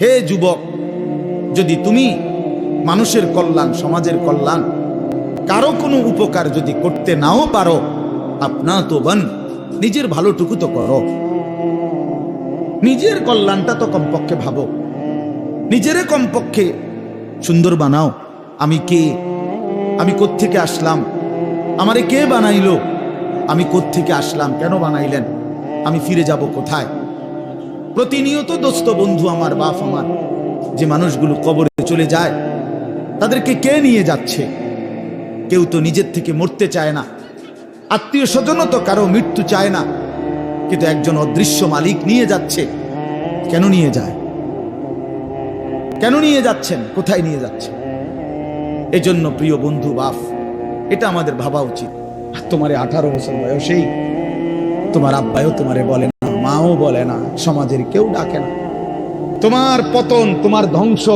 হে যুবক, যদি তুমি মানুষের কল্যাণ, সমাজের কল্যাণ কারও কোনো উপকার যদি করতে নাও পারো, আপনা তো বন, নিজের ভালোটুকু তো করো। নিজের কল্যাণটা তো কমপক্ষে ভাবো। নিজেরে কমপক্ষে সুন্দর বানাও। আমি কে? আমি কোত্থেকে আসলাম? আমারে কে বানাইলো? আমি কোত্থেকে আসলাম? কেন বানাইলেন? আমি ফিরে যাব কোথায়? প্রতিনিয়ত দোস্ত বন্ধু আমার, বাপ আমার, যে মানুষগুলো কবরে চলে যায়, তাদেরকে কে নিয়ে যাচ্ছে? কেউ তো নিজের থেকে মরতে চায় না, আত্মীয় স্বজনও তো কারও মৃত্যু চায় না, কিন্তু একজন অদৃশ্য মালিক নিয়ে যাচ্ছে, কেন নিয়ে যায়? কেন নিয়ে যাচ্ছেন? কোথায় নিয়ে যাচ্ছেন? এজন্য প্রিয় বন্ধু, বাপ, এটা আমাদের ভাবা উচিত। তোমারে আঠারো বছর বয়সেই তোমার আব্বায়ও তোমারে বলে না মাও বলে না, সমাজের কেউ ডাকে না। তোমার পতন, তোমার ধ্বংস,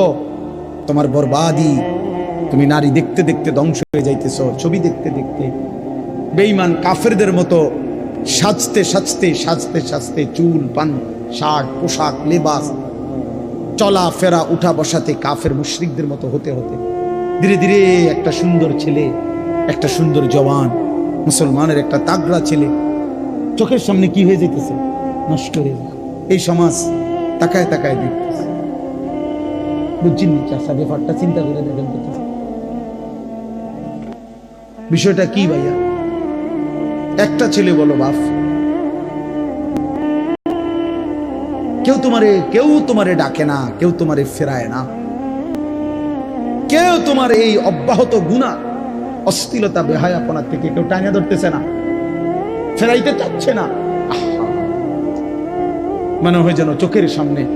তোমার বরবাদি, তুমি নারী দেখতে দেখতে ধ্বংস হয়ে যাইতেছ, ছবি দেখতে দেখতে। বেইমান কাফেরদের মতো সাজতে সাজতে সাজতে সাজতে চুল, পান শার্ট পোশাক, লেবাস চলা ফেরা উঠা বসাতে কাফের মুশরিকদের মতো হতে হতে। ধীরে ধীরে একটা সুন্দর ছেলে, একটা সুন্দর জওয়ান, মুসলমানের একটা তাগড়া ছেলে, চোখের সামনে কি হয়ে যেতেছে নষ্ট হয়ে যায়। এই সমাজ তাকায় তাকায় দেখতেছে বুঝছেন চাষা ব্যাপারটা চিন্তা করে দেখেন বিষয়টা কি ভাইয়া? একটা ছেলে বলো বাপ। কেউ তোমারে কেউ তোমারে ডাকে না কেউ তোমারে ফেরায় না। কেউ তোমার এই অব্যাহত গুণা অস্থিলতা বেহায়াপনা থেকে কেউ টাঙা ধরতেছে না। ফেরাইতে চাচ্ছে না! মনে হয় যেন চোখের সামনে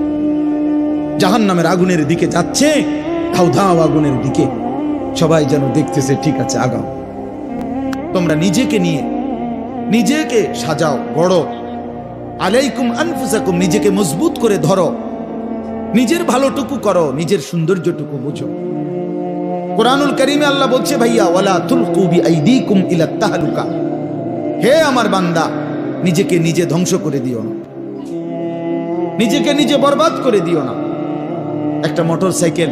জাহান নামের আগুনের দিকে যাচ্ছে ধাও ধাও আগুনের দিকে। সবাই যেন দেখতেছে, ঠিক আছে, আগাও। তোমরা নিজেকে নিয়ে, নিজেকে সাজাও, গড়ো। আলাইকুম আনফুসাকুম, নিজেকে মজবুত করে ধরো। নিজের ভালোটুকু করো, নিজের সৌন্দর্যটুকু বুঝো। কোরআনুল করিমে আল্লাহ বলছে, ভাইয়া, ওয়ালা তুলকু বিআইদিকুম ইলা তাহলুকা। হে আমার বান্দা, নিজেকে নিজে ধ্বংস করে দিও না। নিজেকে নিজে বরবাদ করে দিও না। একটা মোটর সাইকেল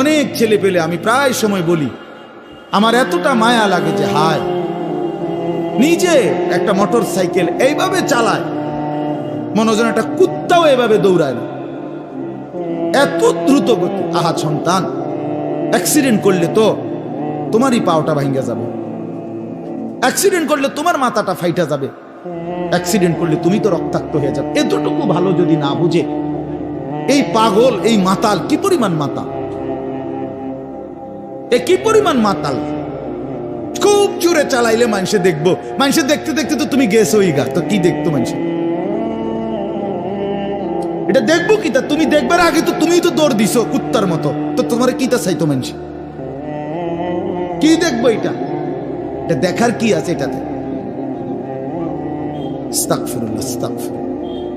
অনেক ছেলে পেলে আমি প্রায় সময় বলি, আমার এতটা মায়া লাগে যে হায়, নিজে একটা মোটর সাইকেল এইভাবে চালায় মনোজন একটা কুত্তাও এভাবে দৌড়ায় না। এত দ্রুত গতি, আহা সন্তান, অ্যাক্সিডেন্ট করলে তো তোমারই পাওটা ভাঙ্গা যাবে। অ্যাক্সিডেন্ট করলে তোমার মাথাটা ফাইটা যাবে। অ্যাক্সিডেন্ট করলে তুমি তো রক্তাক্ত হয়ে যাবে। এতটুকু ভালো যদি না বুঝে, এই পাগল, এই মাতাল, কি পরিমাণ মাতাল? এ কি পরিমাণ মাতাল? খুব জোরে চালাইলে মানুষে দেখব। মানুষে দেখতে দেখতে তো তুমি গা তো কি দেখতো মানুষে? এটা দেখব কি তা? তুমি দেখবার আগে তো তুমি তো দৌড় দিছো কুত্তার মতো। তো তোমার কি তা চাইতো মানুষ? কি দেখব এটা? এটা দেখার কি আছে এটাতে?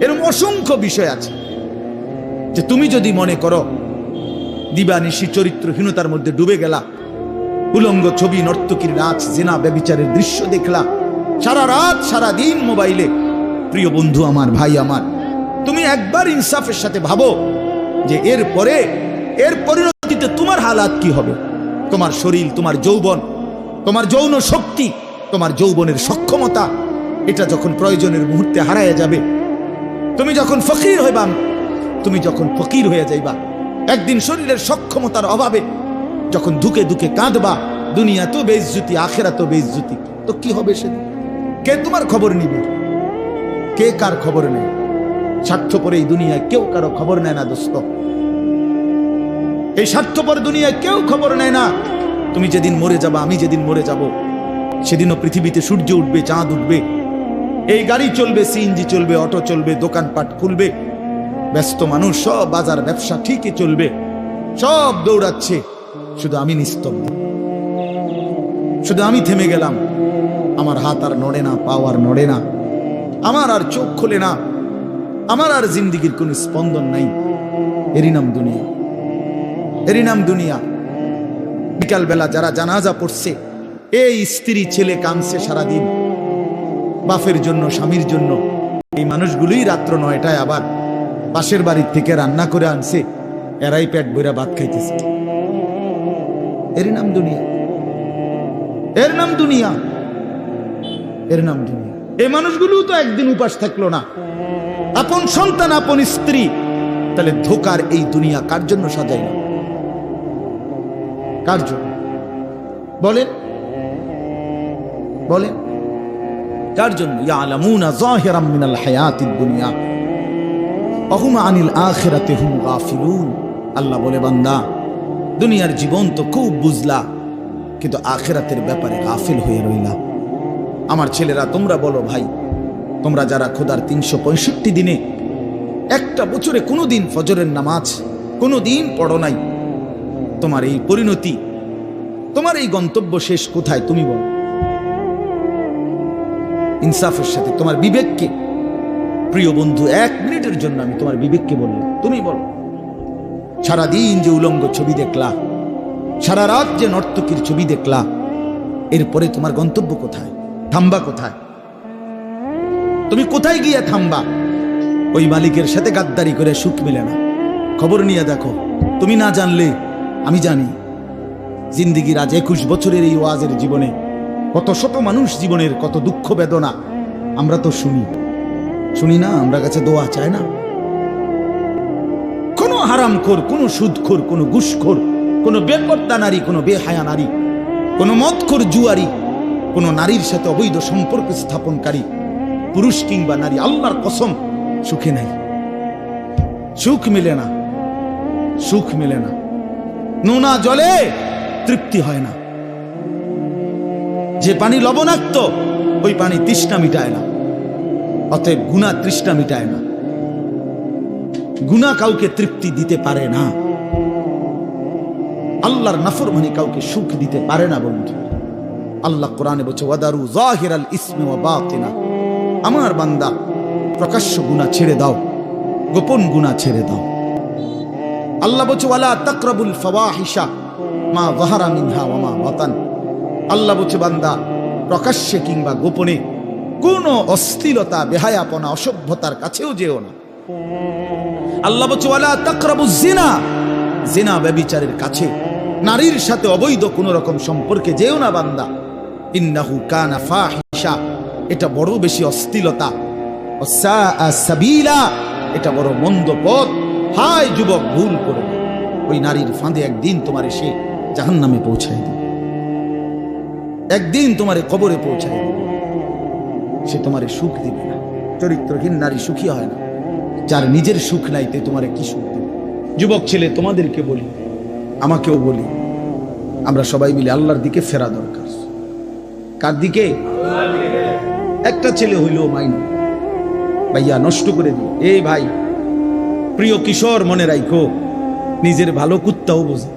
এরকম অসংখ্য বিষয় আছে যে তুমি যদি মনে করো দিবানিশি চরিত্রহীনতার মধ্যে ডুবে গেলা, উলঙ্গ ছবি, নর্তকীর নাচ জেনা, ব্যবিচারের দৃশ্য দেখলা, সারা রাত, সারা দিন মোবাইলে, প্রিয় বন্ধু আমার, ভাই আমার, তুমি একবার ইনসাফের সাথে ভাবো যে এর পরে, এর পরিণতিতে তোমার হালাত কি হবে? তোমার শরীর, তোমার যৌবন, তোমার যৌন শক্তি, তোমার যৌবনের সক্ষমতা এটা যখন প্রয়োজনের মুহূর্তে হারায় যাবে, তুমি যখন ফকির হইবা, তুমি যখন ফকির হয়ে যাইবা, একদিন শরীরের সক্ষমতার অভাবে যখন ধুকে ধুকে কাঁদবা, দুনিয়া তো বেইজ্জুতি, আখেরা তো বেইজ্জুতি। তো কি হবে সেদিন? কে তোমার খবর নিবে? কে কার খবর নেয়? স্বার্থপর এই দুনিয়ায় কেউ কারও খবর নেয় না, দোস্ত। এই স্বার্থপর দুনিয়ায় কেউ খবর নেয় না। তুমি যেদিন মরে যাবা, আমি যেদিন মরে যাব, সেদিনও পৃথিবীতে সূর্য উঠবে, চাঁদ উঠবে এই গাড়ি চলবে, সিএনজি চলবে, অটো চলবে, দোকানপাট খুলবে। ব্যস্ত মানুষ, সব বাজার ব্যবসা ঠিকই চলবে। সব দৌড়াচ্ছে। শুধু আমি নিস্তব্ধ। শুধু আমি থেমে গেলাম। আমার হাত আর নড়ে না, পাও আর নড়ে না। আমার আর চোখ খোলে না। আমার আর জিন্দিগির কোনো স্পন্দন নাই। এরই নাম দুনিয়া। এরই নাম দুনিয়া। বিকালবেলা যারা জানাজা পড়ছে, এই স্ত্রী ছেলে কানছে সারাদিন। বাফের জন্য, স্বামীর জন্য। এই মানুষগুলোই রাত্র নয়টায় আবার পাশের বাড়ির থেকে রান্না করে আনছে। এরাই পেট বইরা ভাত খাইতেছে। এর নাম দুনিয়া। এর নাম দুনিয়া। এর নাম দুনিয়া। এই মানুষগুলো তো একদিন উপাস থাকল না। আপন সন্তান, আপন স্ত্রী। তাহলে ধোকার এই দুনিয়া কার জন্য সাজাই না? কার জন্য? বলেন। বলেন। কার জন্য ইয়ালামুনা যাহিরাম মিনাল হায়াতিদ দুনিয়া। অহুম আনিল আখিরাতে হুম গাফিলুন। আল্লাহ বলে, বান্দা, দুনিয়ার জীবন তো খুব বুঝলা, কিন্তু আখেরাতের ব্যাপারে গাফিল হয়ে রইলা। আমার ছেলেরা, তোমরা বলো ভাই, তোমরা যারা খোদার তিনশো পঁয়ষট্টি দিনে, একটা বছরে কোনো দিন ফজরের নামাজ কোনো দিন পড়ো নাই, তোমার এই পরিণতি, তোমার এই গন্তব্য শেষ কোথায় তুমি বলো। ইনসাফের সাথে। তোমার বিবেককে। প্রিয় বন্ধু, এক মিনিটের জন্য আমি তোমার বিবেককে বললাম। তুমি বলো। সারাদিন যে উলঙ্গ ছবি দেখলা, সারা রাত যে নর্তকীর ছবি দেখলা, এরপরে তোমার গন্তব্য কোথায়? থাম্বা কোথায়? তুমি কোথায় গিয়ে থাম্বা? ওই মালিকের সাথে গাদ্দারি করে সুখ মিলে না। খবর নিয়ে দেখো, তুমি না জানলে, আমি জানি। জিন্দিগির আজ একুশ বছরের এই ওয়াজের জীবনে কত শত মানুষ জীবনের কত দুঃখ বেদনা। আমরা তো শুনি। শুনি না, আমরা কাছে দোয়া চায় না। কোনো হারামখোর, কোনো সুদখোর, কোনো ঘুষখোর, কোনো বেপর্দা নারী, কোনো বেহায়া নারী, কোনো মদখোর জুয়ারি, কোনো নারীর সাথে অবৈধ সম্পর্ক স্থাপনকারী, পুরুষ কিংবা নারী, আল্লাহর কসম, সুখে নাই। সুখ মেলে না। সুখ মেলে না। নোনা জলে তৃপ্তি হয় না। যে পানি লবণাক্ত, ওই পানি তৃষ্ণা মিটায় না। অতএব গুণা তৃষ্ণা মিটায় না। গুণা কাউকে তৃপ্তি দিতে পারে না। আল্লাহর নাফর মানে কাউকে সুখ দিতে পারে না, বন্ধু। আল্লাহ কোরআনে বলছে, ওয়াদারু জাহিরাল ইসমে ওয়া বাতিনা। আমার বান্দা, প্রকাশ্য গুণা ছেড়ে দাও, গোপন গুণা ছেড়ে দাও। আল্লাহ বলছে, ওয়ালা তাকরাবুল ফাওয়াহিশা মা যাহারা মিনহা ওয়া মা বাতান। আল্লাহ বলছে বান্দা, প্রকাশ্যে কিংবা গোপনে, কোনো অস্থিলতা বেহায়াপনা, অসভ্যতার কাছেও যেও না। আল্লাহ বলছে, ওয়ালা তাকরাবু জিনা জিনা ব্যবিচারের কাছে, নারীর সাথে অবৈধ কোনো রকম সম্পর্কে যেও না বান্দা। ইন্নাহু কানা ফাহিশা। এটা বড় বেশি অস্থিলতা সাবিলা। এটা বড় মন্দ পথ। হায় যুবক, ভুল করে ওই নারীর ফাঁদে একদিন তোমার সে জাহান্নামে পৌঁছায় দিবে। একদিন তোমারে কবরে পৌঁছায় সে তোমারে সুখ দিবে না। চরিত্রহীন নারী সুখী হয় না। যার নিজের সুখ নাই, তে তোমারে কি সুখ দিবে? যুবক ছেলে, তোমাদেরকে বলি, আমাকেও বলি, আমরা সবাই মিলে আল্লাহর দিকে ফেরা দরকার। কার দিকে? একটা ছেলে হইল মাইন। ভাইয়া, নষ্ট করে দিও। এই ভাই, প্রিয় কিশোর মনে রাখো নিজের ভালো কুত্তাও বোঝে।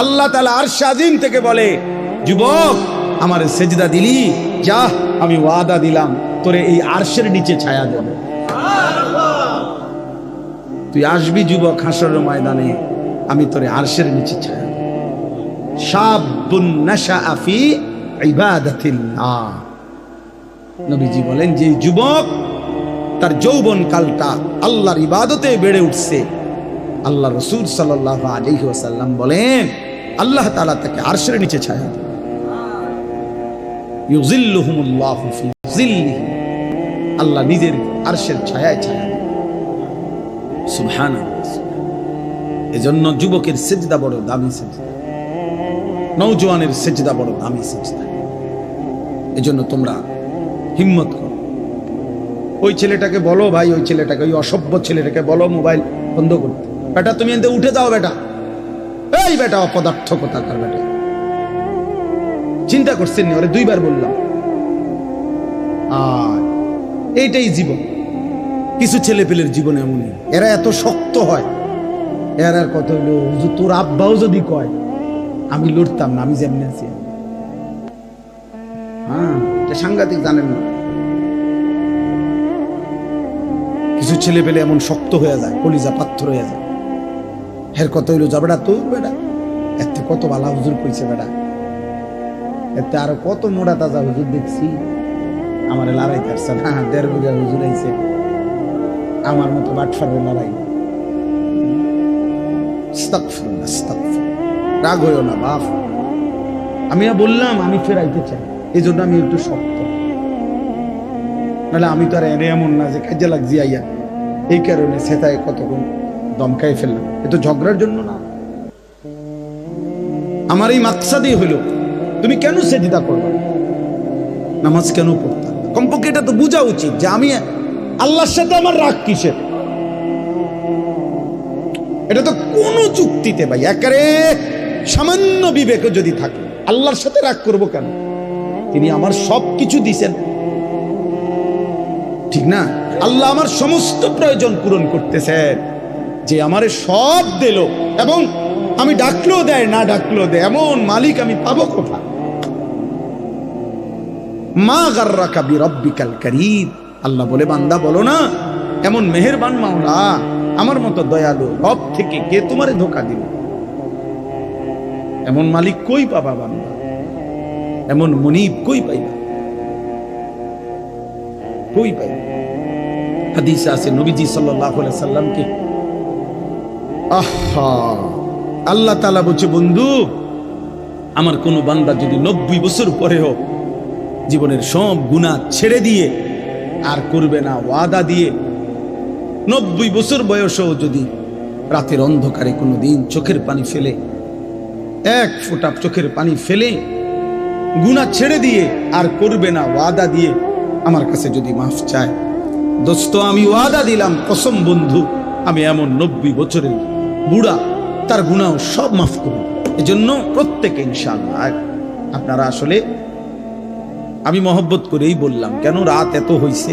আল্লাহ তালা আজিম থেকে বলে, যুবক, আমার সেজদা দিলি? যা, আমি ওয়াদা দিলাম, তোরে এই আর্শের নিচে ছায়া দেব। তুই আসবি যুবক হাসরের ময়দানে, আমি তোরে আরশের নিচে ছায়া দেব। শাবুন নাশাআ ফি ইবাদাতিল্লাহ নবীজি বলেন যে যুবক তার যৌবন কালটা আল্লাহর ইবাদতে বেড়ে উঠছে আল্লাহ রসুল সাল্লাহ আলাইহি ওয়াসাল্লাম বলেন, আল্লাহ তাআলা তাকে আরশের নিচে ছায়া আল্লাহ নিজের আরশের ছায়া দামি এজন্য তোমরা হিম্মত করো। ওই ছেলেটাকে বলো ভাই, ওই ছেলেটাকে, ওই অসভ্য ছেলেটাকে বলো মোবাইল বন্ধ করতে। বেটা, তুমি এতে উঠে যাও বেটা। এই বেটা অপদার্থ কথাকার বেটা। চিন্তা করছেন ওরে দুইবার বললাম। আর এইটাই জীবন। কিছু ছেলে পেলের জীবন এমনই। এরা এত শক্ত হয়। এরা কত হুজুর, তোর আব্বাও যদি কয়, আমি লড়তাম না, আমি যেমনি আছি। হ্যাঁ সাংঘাতিক, জানেন না। কিছু ছেলে পেলে এমন শক্ত হয়ে যায়, কলিজা পাথর হয়ে যায়। হের কত হইল যা বেটা তোর বেটা? এতে কত বালা হুজুর কইছে বেড়া এতে আরও কত মোড়া তাজা হুজুর দেখছি। আমার লড়াই করছে। না দেড় বিঘা হুজুর আইছে। আমার মতো বাটফারের লড়াই। রাগ হইও না, বাপ। আমি বললাম, আমি ফেরাইতে চাই। এই জন্য আমি একটু শক্ত। নাহলে আমি তো আর এনে এমন না যে কাজে লাগছি আইয়া। এই কারণে সেটাই কতক্ষণ দমকাই ফেললাম। এ তো ঝগড়ার জন্য না। আমার এই মাকসাদই হইল, তুমি কেন সেজিদা করবে? নামাজ কেন পড়তাম কমপক্ষে এটা তো বোঝা উচিত যে আমি আল্লাহর সাথে আমার রাগ কিসের? এটা তো কোনো যুক্তিতে ভাই একারে সামান্য বিবেক যদি থাকে, আল্লাহর সাথে রাগ করব কেন? তিনি আমার সব কিছু দিছেন। ঠিক না? আল্লাহ আমার সমস্ত প্রয়োজন পূরণ করতেছেন। যে আমারে সব দিল এবং আমি ডাকলেও দেয়, না ডাকলেও দেয়। এমন মালিক আমি পাবো কোথা মা গার্রা কাবি রব্বিকাল করিম। আল্লাহ বলে, বান্দা বলো না, এমন মেহেরবান মাওলা, আমার মতো দয়ালু রব থেকে কে তোমারে ধোকা দিল? এমন মালিক কই পাবা বান্দা? এমন মনিব কই পাইবা? কই পাইবা? হাদিসে আছে, নবীজি আলাইহি সাল্লামকে আল্লাহ তালা বলছে, বন্ধু, আমার কোনো বান্দা যদি নব্বই বছর পরেও জীবনের সব গুণা ছেড়ে দিয়ে আর করবে না ওয়াদা দিয়ে, নব্বই বছর বয়সেও যদি রাতের অন্ধকারে কোনো দিন চোখের পানি ফেলে, এক ফোঁটা চোখের পানি ফেলে গুণা ছেড়ে দিয়ে আর করবে না ওয়াদা দিয়ে আমার কাছে যদি মাফ চায়, দোস্ত, আমি ওয়াদা দিলাম, কসম বন্ধু, আমি এমন নব্বই বছরের বুড়া, তার গুণাও সব মাফ করব এজন্য প্রত্যেকে ইনশাআল্লাহ আর আপনারা আসলে আমি মহব্বত করেই বললাম, কেন রাত এত হইছে?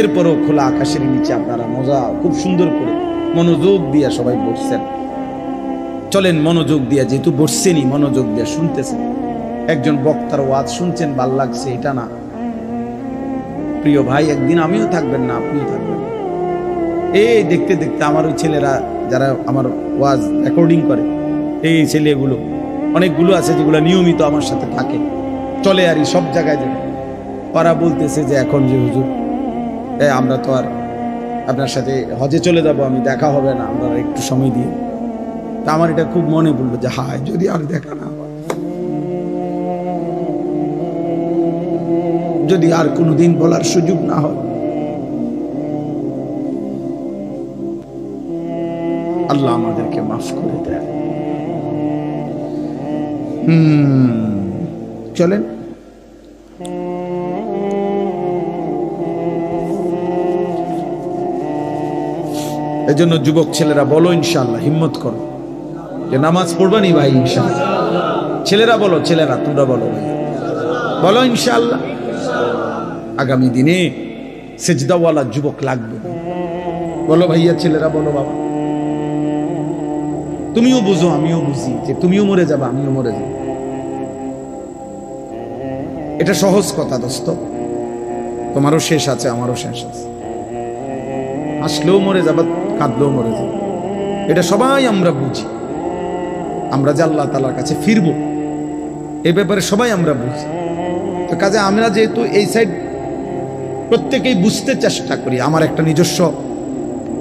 এরপরও খোলা আকাশের নিচে আপনারা মজা খুব সুন্দর করে মনোযোগ দিয়া সবাই বসছেন। চলেন মনোযোগ দিয়া, যেহেতু বসছেনই, মনোযোগ দিয়া শুনতেছেন। একজন বক্তার ওয়াজ শুনছেন, ভালো লাগছে, এটা না। প্রিয় ভাই, একদিন আমিও থাকবেন না, আপনিও থাকবেন। এই দেখতে দেখতে আমার ওই ছেলেরা যারা আমার ওয়াজ রেকর্ডিং করে, এই ছেলেগুলো, অনেকগুলো আছে যেগুলো নিয়মিত আমার সাথে থাকে। চলে আর সব জায়গায় যাবে ওরা বলতেছে যে, এখন যে হুজুর আমরা তো আর আপনার সাথে হজে চলে যাব, আমি দেখা হবে না, আমরা একটু সময় দিয়ে। তা আমার এটা খুব মনে পড়ল যে, হায়, যদি আর দেখা না হয়। যদি আর কোনো দিন বলার সুযোগ না হয়। আল্লাহ আমাদেরকে মাফ করে হুম, চলেন। এজন্য যুবক ছেলেরা বলো ইনশাল্লাহ হিম্মত করো। যে নামাজ পড়বানি ভাই ইনশাল্লাহ ছেলেরা বলো, ছেলেরা, তোমরা বলো ভাই। বলো ইনশাল্লাহ আগামী দিনে সেজদাওয়ালা যুবক লাগবে। বলো ভাইয়া, ছেলেরা বলো বাবা। তুমিও বুঝো, আমিও বুঝি যে তুমিও মরে যাবে, আমিও মরে যাব এটা সহজ কথা, দোস্ত। তোমারও শেষ আছে, আমারও শেষ আছে। হাসলেও মরে যাবে, কাঁদলেও মরে যাবে। এটা সবাই আমরা বুঝি। আমরা যে আল্লাহ তালার কাছে ফিরবো, এ ব্যাপারে সবাই আমরা বুঝি। তো কাজে আমরা যেহেতু এই সাইড প্রত্যেকেই বুঝতে চেষ্টা করি, আমার একটা নিজস্ব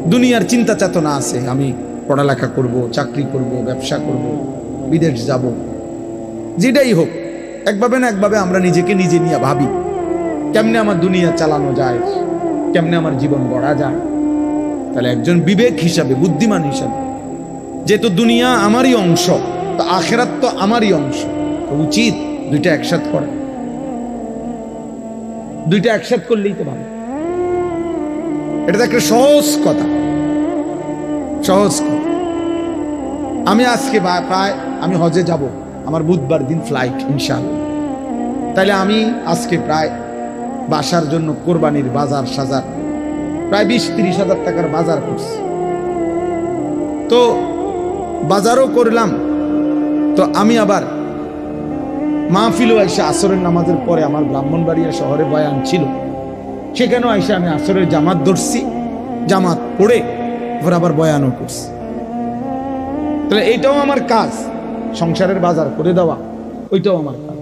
দুনিয়ার চিন্তা চেতনা আছে, আমি পড়ালেখা করব, চাকরি করব, ব্যবসা করব, বিদেশ যাব। যেটাই হোক, একভাবে না একভাবে আমরা নিজেকে নিজে নিয়ে ভাবি, কেমনে আমার দুনিয়া চালানো যায়, কেমনে আমার জীবন গড়া যায়। তাহলে একজন বিবেক হিসাবে, বুদ্ধিমান হিসাবে যেহেতু দুনিয়া আমারই অংশ, তো আখেরাত তো আমারই অংশ, তো উচিত দুইটা একসাথ করা। দুইটা একসাথ করলেই তো ভালো। এটা তো একটা সহজ কথা। সহজ আমি আজকে প্রায় আমি হজে যাব। আমার বুধবার দিন ফ্লাইট ইনশাআল্লাহ। তাইলে আমি আজকে প্রায় বাসার জন্য কোরবানির বাজার সাজার প্রায় বিশ তিরিশ হাজার টাকার বাজার করছি। তো বাজারও করলাম। তো আমি আবার মাহফিলও আইসা আসরের নামাজের পরে আমার ব্রাহ্মণবাড়িয়া শহরে বয়ান ছিল। সেখানেও আইসা আমি আসরের জামাত ধরছি। জামাত পড়ে এবার আবার বয়ানও করছি। তাহলে এইটাও আমার কাজ। সংসারের বাজার করে দেওয়া, ওইটাও আমার কাজ।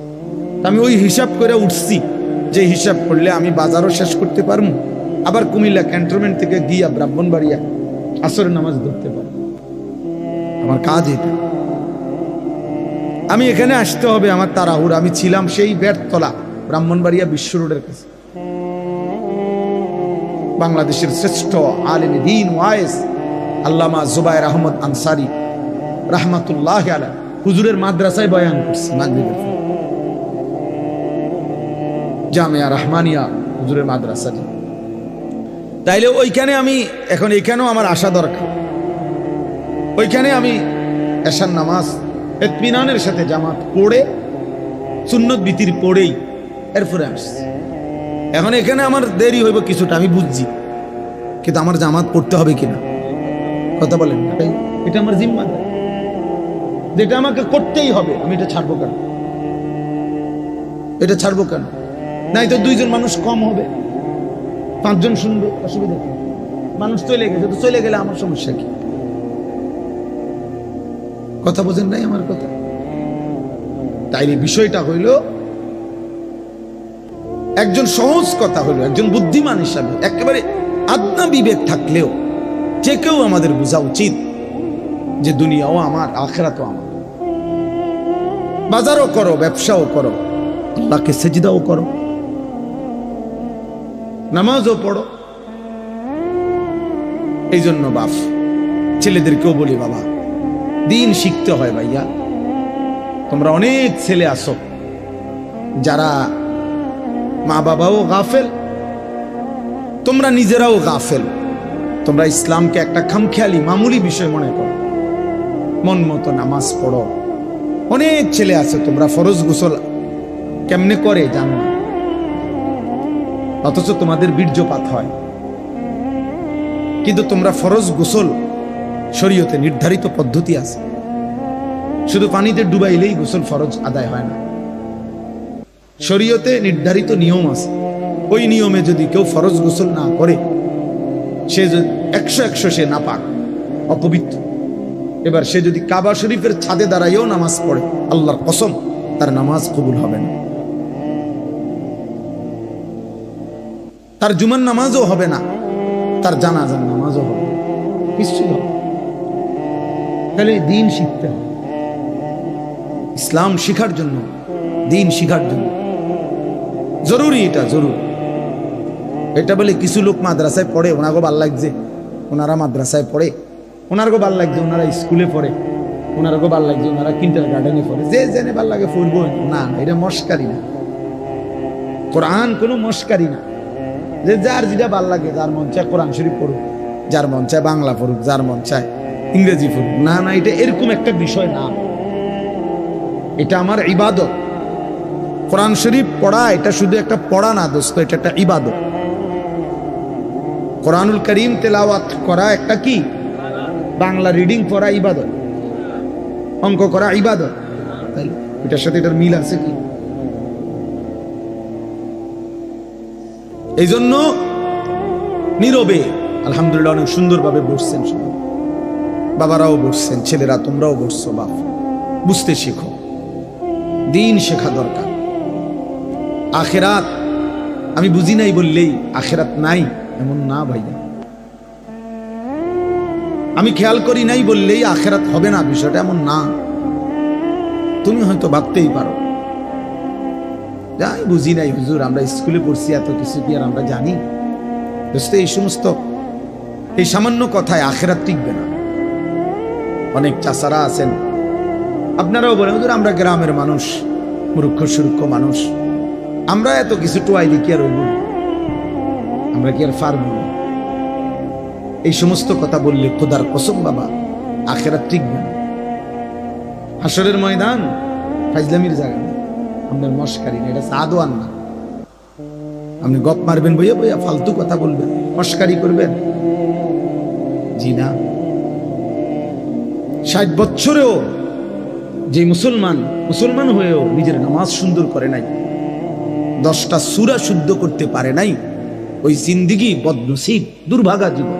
আমি ওই হিসাব করে উঠছি যে হিসাব করলে আমি বাজারও শেষ করতে পারব। আবার কুমিল্লা ক্যান্টনমেন্ট থেকে গিয়া ব্রাহ্মণবাড়িয়া আসরের নামাজ ধরতে পারব। আমার কাজ এটা। আমি এখানে আসতে হবে আমার তাড়াহুড়। আমি ছিলাম সেই বেড়তলা ব্রাহ্মণবাড়িয়া বিশ্ব রোডের কাছে। বাংলাদেশের শ্রেষ্ঠ আলেম দিন ওয়াইস আল্লামা জুবাইর আহমদ আনসারি রাহমাতুল্লাহ আলা হুজুরের মাদ্রাসায় বয়ান করছি মাগরিবের জামিয়া রহমানিয়া হুজুরের মাদ্রাসা তাইলে ওইখানে আমি, এখন এখানেও আমার আশা দরকার। ওইখানে আমি এশার নামাজ, এতমিনানের সাথে জামাত পড়ে, সুন্নত বিতির পড়েই এরপরে আসছি। এখন এখানে আমার দেরি হইব কিছুটা, আমি বুঝছি। কিন্তু আমার জামাত পড়তে হবে কিনা? কথা বলেন এটা আমার জিম্মা যেটা আমাকে করতেই হবে, আমি এটা ছাড়বো কেন? এটা ছাড়বো কেন? নাই তো দুইজন মানুষ কম হবে। পাঁচজন শুনবে, অসুবিধা কি? মানুষ চলে গেছে, তো চলে গেলে আমার সমস্যা কি? কথা বোঝেন নাই আমার কথা? তাইলে বিষয়টা হইল একজন সহজ কথা হলো, একজন বুদ্ধিমান হিসাবে, একেবারে আত্মা বিবেক থাকলেও যে কেউ আমাদের বোঝা উচিত যে দুনিয়াও আমার আখেরা তো আমার। বাজারও করো, ব্যবসাও করো, আল্লাহকে সেজিদাও করো, নামাজও পড়ো। এই জন্য বাপ, ছেলেদেরকেও বলি বাবা, দিন শিখতে হয় ভাইয়া। তোমরা অনেক ছেলে আসো যারা মা বাবাও গাফেল, তোমরা নিজেরাও গাফেল। তোমরা ইসলামকে একটা খামখেয়ালি, মামুলি বিষয় মনে করো। মন মতো নামাজ পড়ো। অনেক ছেলে আছে, তোমরা ফরজ গোসল কেমনে করে জানো অথচ তোমাদের বীর্যপাত হয়। কিন্তু তোমরা ফরজ গোসল, শরীয়তে নির্ধারিত পদ্ধতি আছে। শুধু পানিতে ডুবাইলেই গোসল ফরজ আদায় হয় না। শরীয়তে নির্ধারিত নিয়ম আছে। ওই নিয়মে যদি কেউ ফরজ গোসল না করে, সে একশো একশো সে না পাক অপবিত্র। এবার সে যদি কাবা শরীফের ছাদে দাঁড়াইও নামাজ পড়ে, আল্লাহর কসম, তার নামাজ কবুল হবে না। তার জুমার নামাজও হবে না, তার জানাজার নামাজও হবে না। হবে। তাহলে দিন শিখতে হবে। ইসলাম শিখার জন্য, দিন শিখার জন্য। জরুরি এটা জরুরি। এটা বলে কিছু লোক মাদ্রাসায় পড়ে, ওনাগো ভালো লাগছে। ওনারা মাদ্রাসায় পড়ে। ওনারগো ভালো লাগছে, ওনারা স্কুলে পড়ে। ওনারগো ভালো লাগছে, ওনারা কিন্টার গার্ডেনে পড়ে। যে জেনে ভালো লাগে পড়ব। না, এটা মস্কারি না। কোরআন কোনো মস্কারি না। যে যার যেটা ভালো লাগে, যার মন চায় কোরআন শরীফ পড়ুক, যার মন চায় বাংলা পড়ুক, যার মন চায় ইংরেজি পড়ুক। না না, এটা এরকম একটা বিষয় না। এটা আমার ইবাদত। কোরআন শরীফ পড়া, এটা শুধু একটা পড়া না দোস্ত, এটা একটা ইবাদত। কোরআনুল করিম তেলাওয়াত করা একটা কি? বাংলা রিডিং পড়া ইবাদত। অঙ্ক করা ইবাদত। তাই এটার সাথে এটার মিল আছে কি? এই জন্য নীরবে, আলহামদুলিল্লাহ অনেক সুন্দরভাবে বসছেন বাবারাও বসছেন, ছেলেরা তোমরাও বসছো, বাপ। বুঝতে শেখো। দিন শেখা দরকার। আখেরাত। আমি বুঝি নাই বললেই আখেরাত নাই, এমন না ভাইয়া। আমি খেয়াল করি নাই বললেই আখেরাত হবে না, বিষয়টা এমন না। তুমি হয়তো ভাবতেই পারো। যাই বুঝি নাই হুজুর, আমরা স্কুলে পড়ছি, এত কিছু কি আর আমরা জানি? দোস্ত, এই সমস্ত, এই সামান্য কথায় আখেরাত টিকবে না। অনেক চাষারা আছেন। আপনারাও বলেন, হুজুর, আমরা গ্রামের মানুষ মূর্খ সুরক্ষ মানুষ। আমরা এত কিছু টোয়াইলি কি আর ওই আমরা কি আর ফার্ম এই সমস্ত কথা বললে খোদার কসম বাবা, আখেরাত টিকবে না। হাসরের ময়দান ফাইজলামির জায়গা না। আপনার মস্কারি না, এটা সাদওয়ান না আপনি গপ মারবেন, বইয়া বইয়া ফালতু কথা বলবেন, মস্কারি করবেন। জি না। ষাট বছরেও যে মুসলমান মুসলমান হয়েও নিজের নামাজ সুন্দর করে নাই। দশটা সুরা শুদ্ধ করতে পারে নাই, ওই জিন্দিগি বদনসিব, দুর্ভাগা জীবন।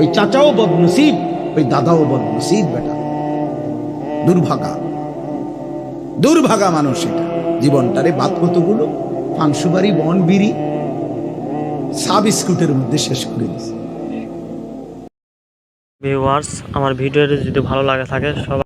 ওই চাচাও বদনসিব, ওই দাদাও বদনসিব, বেটা। দুর্ভাগা। দুর্ভাগা মানুষ এটা। জীবনটারে বাদ কতগুলো? পাংশুবাড়ি বন বিড়ি সাব স্কুটের মধ্যে শেষ করে দিছে। ভিউয়ার্স আমার ভিডিওটি যদি ভালো লাগে থাকে, সবাই